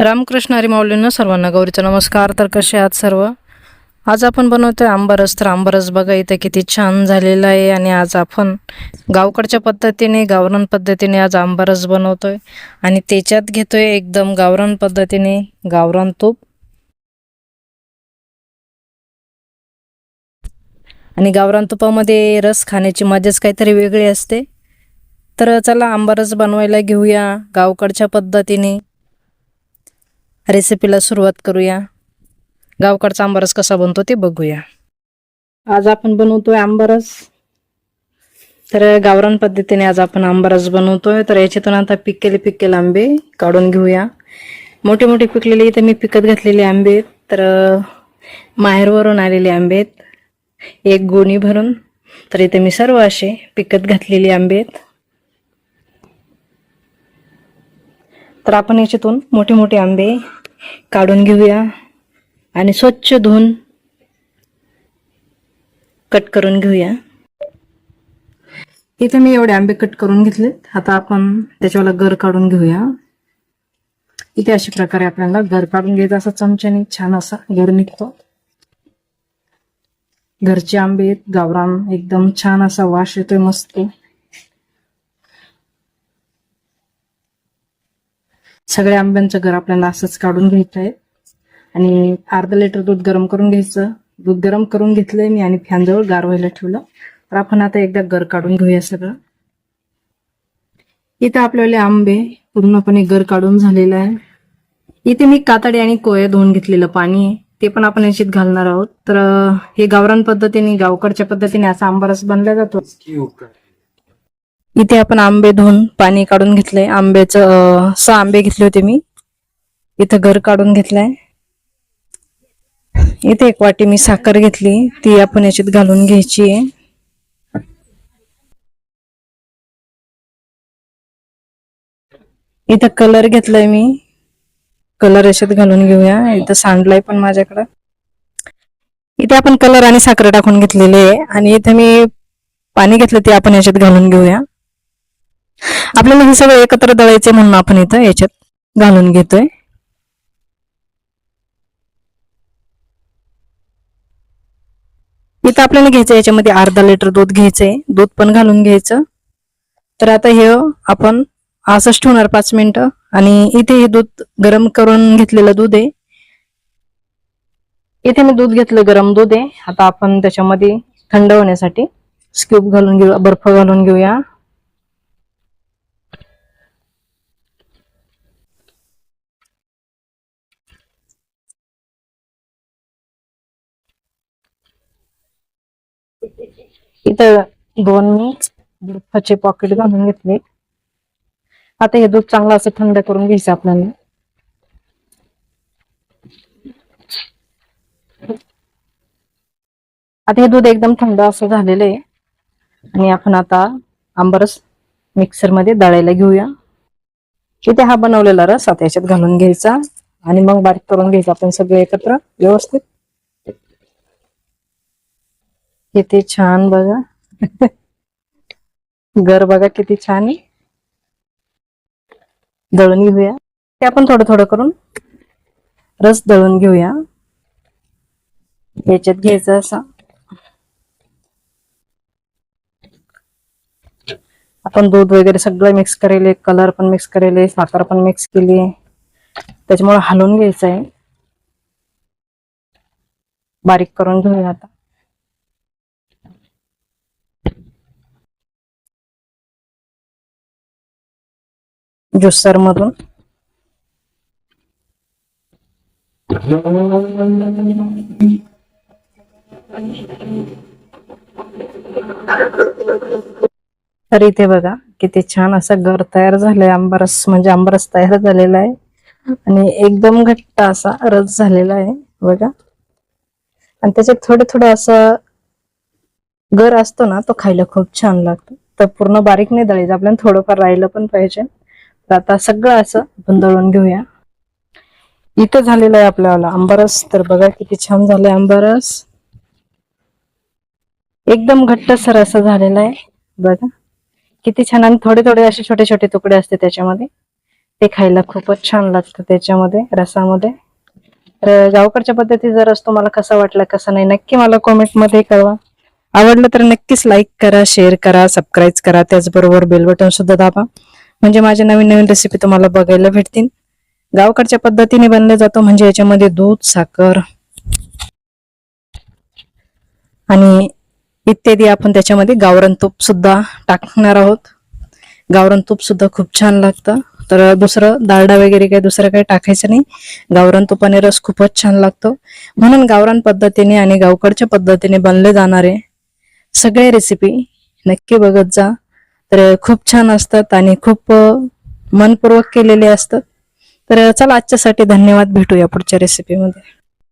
रामकृष्ण हरी सर्वांना गौरीचा नमस्कार. तर कसे आहात सर्व? आज आपण बनवतोय आंबरस. तर आंबरस बघा इथे किती छान झालेला आहे आणि आज आपण गावकडच्या पद्धतीने गावरान पद्धतीने आज आंबरस बनवतोय. आणि त्याच्यात घेतोय एकदम गावरान पद्धतीने गावरान तूप. आणि गावरान तुपामध्ये रस खाण्याची मजाच काहीतरी वेगळी असते. तर चला आंबरस बनवायला घेऊया गावकडच्या पद्धतीने. रेसिपीला सुरुवात करूया. गावकडचा आंबारस कसा बनतो ते बघूया. आज आपण बनवतोय आंबारस. तर गावरान पद्धतीने आज आपण आंबारस बनवतोय. तर याच्यातून आता पिकलेले पिकलेले आंबे काढून घेऊया. मोठे मोठे पिकलेले इथे मी पिकत घातलेले आंबे तर माहेरवरून आलेले आंबे आहेत. एक गोणी भरून. तर इथे मी सर्व असे पिकत घातलेले आंबे आहेत. तर आपण याच्यातून मोठे मोठे आंबे काढून घेऊया आणि स्वच्छ धुवून कट करून घेऊया. इथे मी एवढे आंबे कट करून घेतलेत. आता आपण त्याच्यावाला गर काढून घेऊया. इथे अशा प्रकारे आपल्याला गर काढून घ्यायचा असा चमच्याने छान असा गर निघतो. घरचे आंबे आहेत, गावरान एकदम छान असा वास येतोय मस्त. सगळ्या आंब्यांचं घर आपल्याला असंच काढून घ्यायचं आहे. आणि अर्धा लिटर दूध गरम करून घ्यायचं. दूध गरम करून घेतलंय मी आणि फॅनजवळ गार व्हायला ठेवलं. तर आपण आता एकदा गर काढून घेऊया सगळं. इथं आपल्याला आंबे पूर्णपणे गर काढून झालेलं आहे. इथे मी कातडी आणि कोया धुवून घेतलेलं पाणी आहे. ते पण आपण याच्यात घालणार आहोत. तर हे गावरान पद्धतीने गावकडच्या पद्धतीने असा आंबारस बनला जातो. इथे आपण आंबे धुवून पाणी काढून घेतलंय. आंब्याचं सहा आंबे घेतले होते मी. इथं घर काढून घेतलंय. इथे एक वाटी मी साखर घेतली. ती आपण याच्यात घालून घ्यायची आहे. इथं कलर घेतलाय मी. कलर याच्यात घालून घेऊया. इथं सांडलाय पण माझ्याकडं. इथे आपण कलर आणि साखर टाकून घेतलेली आहे. आणि इथे मी पाणी घेतलं ते आपण याच्यात घालून घेऊया. आपल्याला हे सगळं एकत्र दळायचे म्हणून आपण इथं याच्यात घालून घेतोय. इथं आपल्याला घ्यायचं याच्यामध्ये अर्धा लिटर दूध घ्यायचंय. दूध पण घालून घ्यायचं. तर आता हे आपण असंच ठेवणार पाच मिनिटं. आणि इथे हे दूध गरम करून घेतलेलं दूध आहे. इथे मी दूध घेतलं गरम दूध आहे. आता आपण त्याच्यामध्ये थंड होण्यासाठी स्क्यूब घालून घेऊया बर्फ घालून घेऊया. इथं दोन मी दुधाचे पॉकेट घालून घेतले. आता हे दूध चांगलं असं थंड करून घ्यायचं आपल्याला. आता हे दूध एकदम थंड असं झालेलं आहे. आणि आपण आता आंबरस मिक्सरमध्ये दळायला घेऊया. इथे हा बनवलेला रस आता याच्यात घालून घ्यायचा. आणि मग बारीक करून घ्यायचा. आपण सगळे एकत्र व्यवस्थित किती छान बघा. घर बघा किती छान आहे. दळून घेऊया. ते आपण थोडं थोडं करून रस दळून घेऊया. याच्यात घ्यायचं असा. आपण दूध वगैरे सगळं मिक्स करेल कलर पण मिक्स करेल साखर पण मिक्स केली. त्याच्यामुळे हलवून घ्यायचं आहे बारीक करून घेऊया आता. ज्युसर मधून तर इथे बघा किती छान असं घर तयार झालंय. आंबरस म्हणजे आंबरस तयार झालेला आहे. आणि एकदम घट्ट असा रस झालेला आहे बघा. आणि त्याच्यात थोडं थोडं असं गर असतो ना तो खायला खूप छान लागतो. तर पूर्ण बारीक नाही दळायचं आपल्याला थोडंफार राहिलं पण पाहिजे. तर आता सगळं असं आपण दळून घेऊया. इथं झालेलं आहे आपल्याला आंबारस. तर बघा किती छान झालंय आंबारस. एकदम घट्ट सर असं झालेलं आहे. बघा. किती छान. आणि थोडे थोडे असे छोटे छोटे तुकडे असते त्याच्यामध्ये. ते खायला खूपच छान लागतं त्याच्यामध्ये रसामध्ये. तर गावकडच्या जर अस तुम्हाला कसा वाटला कसा नाही नक्की मला कॉमेंटमध्ये कळवा. आवडलं तर नक्कीच लाईक करा शेअर करा सबस्क्राईब करा. त्याचबरोबर बेल बटन सुद्धा दाबा. म्हणजे माझ्या नवीन नवीन रेसिपी तुम्हाला बघायला भेटतील. गावकडच्या पद्धतीने बनला जातो म्हणजे याच्यामध्ये दूध साखर आणि इत्यादी आपण त्याच्यामध्ये गावरान तूप सुद्धा टाकणार आहोत. गावरण तूप सुद्धा खूप छान लागतं. तर दुसरं दारडा वगैरे काही दुसरं काही टाकायचं नाही. गावरान तुपाने रस खूपच छान लागतो. म्हणून गावरान पद्धतीने आणि गावकडच्या पद्धतीने बनले जाणारे सगळे रेसिपी नक्की बघत जा. तर खूप छान असतात आणि खूप मनपूर्वक केलेले असतात. तर चला आजच्यासाठी धन्यवाद. भेटूया पुढच्या रेसिपीमध्ये